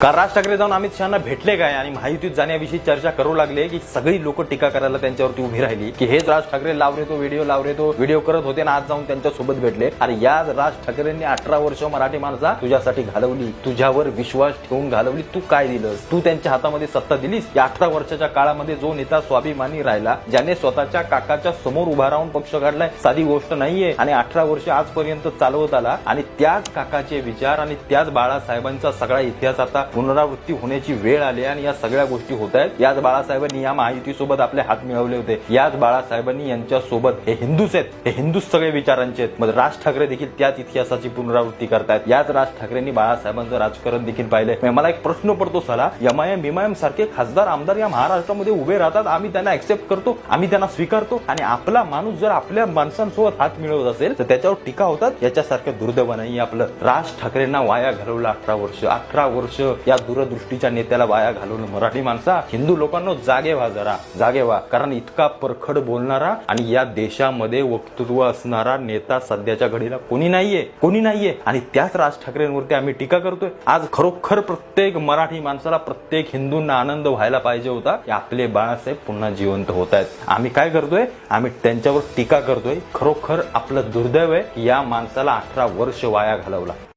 का राज ठाकरे जाऊन अमित शहाना भेटले काय? आणि माहितीत जाण्याविषयी चर्चा करू लागले की सगळी लोक टीका करायला त्यांच्यावरती उभी राहिली की हेच राज ठाकरे लावरे तो व्हिडिओ लावरे तो व्हिडिओ करत होते ना आज जाऊन त्यांच्यासोबत भेटले. आणि याच राज ठाकरेंनी अठरा वर्ष मराठी माणसा तुझ्यासाठी घालवली तुझ्यावर विश्वास ठेवून घालवली तू काय दिलंस? तू त्यांच्या हातामध्ये सत्ता दिलीस? या अठरा वर्षाच्या काळामध्ये जो नेता स्वाभिमानी राहिला ज्याने स्वतःच्या काकाच्या समोर उभा राहून पक्ष काढलाय साधी गोष्ट नाहीये. आणि अठरा वर्ष आजपर्यंत चालवत आला. आणि त्याच काकाचे विचार आणि त्याच बाळासाहेबांचा सगळा इतिहास आता पुनरावृत्ती होण्याची वेळ आली आणि या सगळ्या गोष्टी होत आहेत. याच बाळासाहेबांनी या महायुतीसोबत आपले हात मिळवले होते. याच बाळासाहेबांनी यांच्या सोबत हे हिंदूच आहेत. हे हिंदूच सगळे विचारांचे आहेत. मग राज ठाकरे देखील त्याच इतिहासाची पुनरावृत्ती करतायत. याच राज ठाकरेंनी बाळासाहेबांचं राजकारण देखील पाहिलंय. मला एक प्रश्न पडतो साला. यमायम बिमायम सारखे खासदार आमदार या महाराष्ट्रामध्ये उभे राहतात. आम्ही त्यांना ऍक्सेप्ट करतो. आम्ही त्यांना स्वीकारतो. आणि आपला माणूस जर आपल्या माणसांसोबत हात मिळवत असेल तर त्याच्यावर टीका होतात. याच्यासारखं दुर्दैव नाही आपलं. राज ठाकरेंना वाया घालवलं अठरा वर्ष. अठरा वर्ष या दूरदृष्टीच्या नेत्याला वाया घालून मराठी माणसा हिंदू लोकांना जागे व्हा जरा. जागे व्हा. कारण इतका परखड बोलणारा आणि या देशामध्ये वक्तृत्व असणारा नेता सध्याच्या घडीला कोणी नाहीये. कोणी नाहीये. आणि त्याच राज ठाकरेंवरती आम्ही टीका करतोय. आज खरोखर प्रत्येक मराठी माणसाला प्रत्येक हिंदूंना आनंद व्हायला पाहिजे होता. की आपले बाळासाहेब पुन्हा जिवंत होत आहेत. आम्ही काय करतोय? आम्ही त्यांच्यावर टीका करतोय. खरोखर आपलं दुर्दैव आहे या माणसाला अठरा वर्ष वाया घालवला.